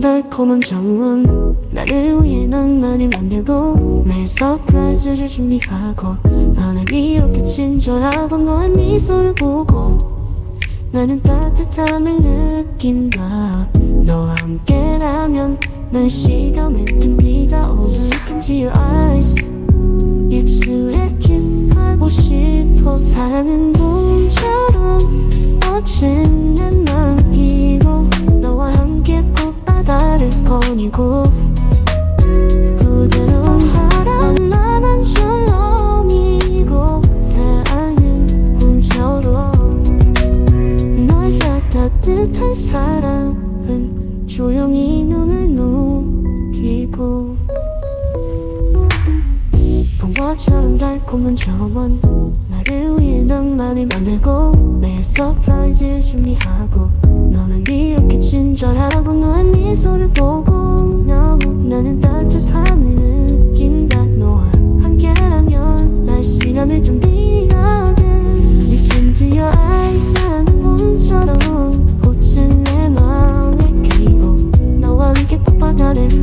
달콤한 정원. 나를 위해 낭만을 만들고 매일 서프라이즈를 준비하고 나는 이렇게 친절하고 너의 미소를 보고 나는 따뜻함을 느낀다. 너와 함께라면 난 시간에 든비 거니고 부드러운 바람 나만 조용히고 사랑은 봄처럼 너의 따뜻한 사랑은 조용히 눈을 녹이고 붕어처럼 달콤한 저원 나를 위해 낭만을 만들고 매일 서프라이즈를 준비하고 너는 이렇게 친절하고 꽃은 내 마음을 키고 너와 함께 꽃바다를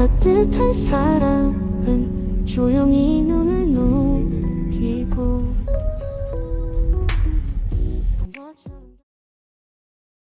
따뜻한 사랑은 조용히 눈을 녹이고